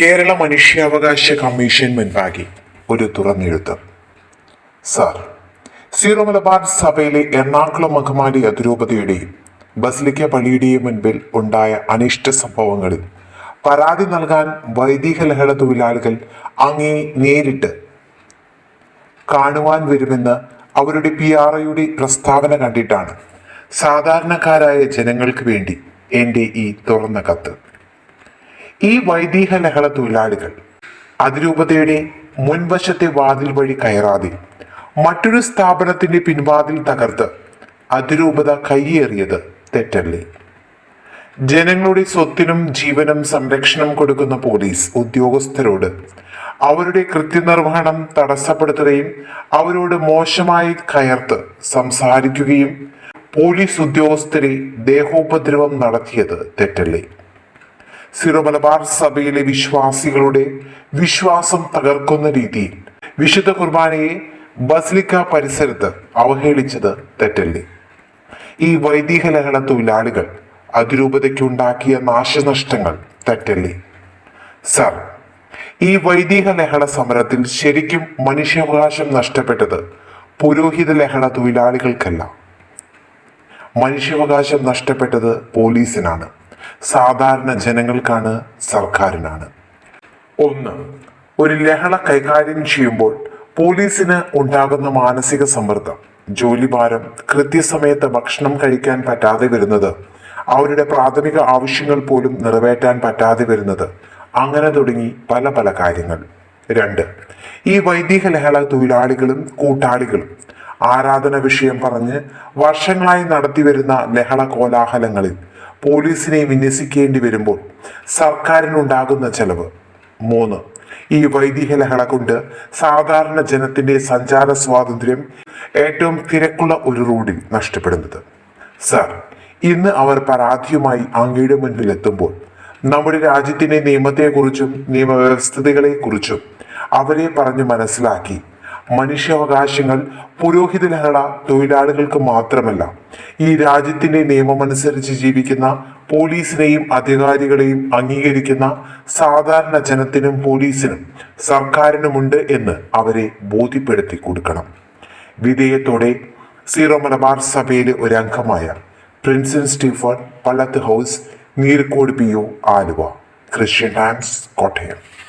കേരള മനുഷ്യാവകാശ കമ്മീഷൻ മുൻപാകെ ഒരു തുറന്നെഴുത്ത്. സാർ സീറോ മലബാർ സഭയിലെ എറണാകുളം അങ്കമാലി അതിരൂപതയുടെയും ബസിലിക്ക പള്ളിയുടെയും മുൻപിൽ ഉണ്ടായ അനിഷ്ട സംഭവങ്ങളിൽ പരാതി നൽകാൻ വൈദിക ലഹള തൊഴിലാളികൾ അങ്ങേ നേരിട്ട് കാണുവാൻ വരുമെന്ന് അവരുടെ പി ആർ ഐയുടെ പ്രസ്താവന കണ്ടിട്ടാണ് സാധാരണക്കാരായ ജനങ്ങൾക്ക് വേണ്ടി എന്റെ ഈ തുറന്ന കത്ത്. ഈ വൈദിക ലഹള തൊഴിലാളികൾ അതിരൂപതയുടെ മുൻവശത്തെ വാതിൽ വഴി കയറാതെ മറ്റൊരു സ്ഥാപനത്തിന്റെ പിൻവാതിൽ തകർത്ത് അതിരൂപത കൈയേറിയത് തെറ്റല്ലേ? ജനങ്ങളുടെ സ്വത്തിനും ജീവനും സംരക്ഷണം കൊടുക്കുന്ന പോലീസ് ഉദ്യോഗസ്ഥരോട് അവരുടെ കൃത്യനിർവഹണം തടസ്സപ്പെടുത്തുകയും അവരോട് മോശമായി കയർത്ത് സംസാരിക്കുകയും പോലീസ് ഉദ്യോഗസ്ഥരെ ദേഹോപദ്രവം നടത്തിയത് തെറ്റല്ലേ? സിറോ മലബാർ സഭയിലെ വിശ്വാസികളുടെ വിശ്വാസം തകർക്കുന്ന രീതിയിൽ വിശുദ്ധ കുർബാനയെ ബസ്ലിക്ക പരിസരത്ത് അവഹേളിച്ചത് തെറ്റല്ലേ? ഈ വൈദിക ലഹള തൊഴിലാളികൾ അതിരൂപതയ്ക്കുണ്ടാക്കിയ നാശനഷ്ടങ്ങൾ തെറ്റല്ലേ? സർ ഈ വൈദിക ലഹള സമരത്തിൽ ശരിക്കും മനുഷ്യാവകാശം നഷ്ടപ്പെട്ടത് പുരോഹിത ലഹള തൊഴിലാളികൾക്കല്ല. മനുഷ്യാവകാശം നഷ്ടപ്പെട്ടത് പോലീസിനാണ്. സാധാരണ ജനങ്ങൾക്കാണ് സർക്കാരിനാണ്. ഒന്ന് ഒരു ലഹള കൈകാര്യം ചെയ്യുമ്പോൾ പോലീസിന് ഉണ്ടാകുന്ന മാനസിക സമ്മർദ്ദം ജോലിഭാരം കൃത്യസമയത്ത് ഭക്ഷണം കഴിക്കാൻ പറ്റാതെ വരുന്നത് അവരുടെ പ്രാഥമിക ആവശ്യങ്ങൾ പോലും നിറവേറ്റാൻ പറ്റാതെ വരുന്നത് അങ്ങനെ തുടങ്ങി പല പല കാര്യങ്ങൾ. രണ്ട് ഈ വൈദിക ലഹള തൊഴിലാളികളും കൂട്ടാളികളും ആരാധന വിഷയം പറഞ്ഞ് വർഷങ്ങളായി നടത്തിവരുന്ന ലഹള കോലാഹലങ്ങളിൽ പോലീസിനെ വിന്യസിക്കേണ്ടി വരുമ്പോൾ സർക്കാരിനുണ്ടാകുന്ന ചെലവ്. മൂന്ന് ഈ വൈദിക ലഹള കൊണ്ട് സാധാരണ ജനത്തിന്റെ സഞ്ചാര സ്വാതന്ത്ര്യം ഏറ്റവും തിരക്കുള്ള ഒരു റോഡിൽ നഷ്ടപ്പെടുന്നത്. സർ ഇന്ന് അവർ പരാതിയുമായി അങ്ങയുടെ മുൻപിൽ എത്തുമ്പോൾ നമ്മുടെ രാജ്യത്തിന്റെ നിയമത്തെക്കുറിച്ചും നിയമവ്യവസ്ഥിതികളെക്കുറിച്ചും അവരെ പറഞ്ഞു മനസ്സിലാക്കി മനുഷ്യാവകാശങ്ങൾ പുരോഹിത ലഹള തൊഴിലാളികൾക്ക് മാത്രമല്ല. ഈ രാജ്യത്തിന്റെ നിയമമനുസരിച്ച് ജീവിക്കുന്ന പോലീസിനെയും അധികാരികളെയും അംഗീകരിക്കുന്ന സാധാരണ ജനത്തിനും പോലീസിനും സർക്കാരിനുമുണ്ട് എന്ന് അവരെ ബോധ്യപ്പെടുത്തി കൊടുക്കണം. വിധേയത്തോടെ സീറോ മലബാർ സഭയിലെ ഒരു അംഗമായ Prinson Stephen Pallath house Neerkode P O Aluva. Christian Times Kottayam.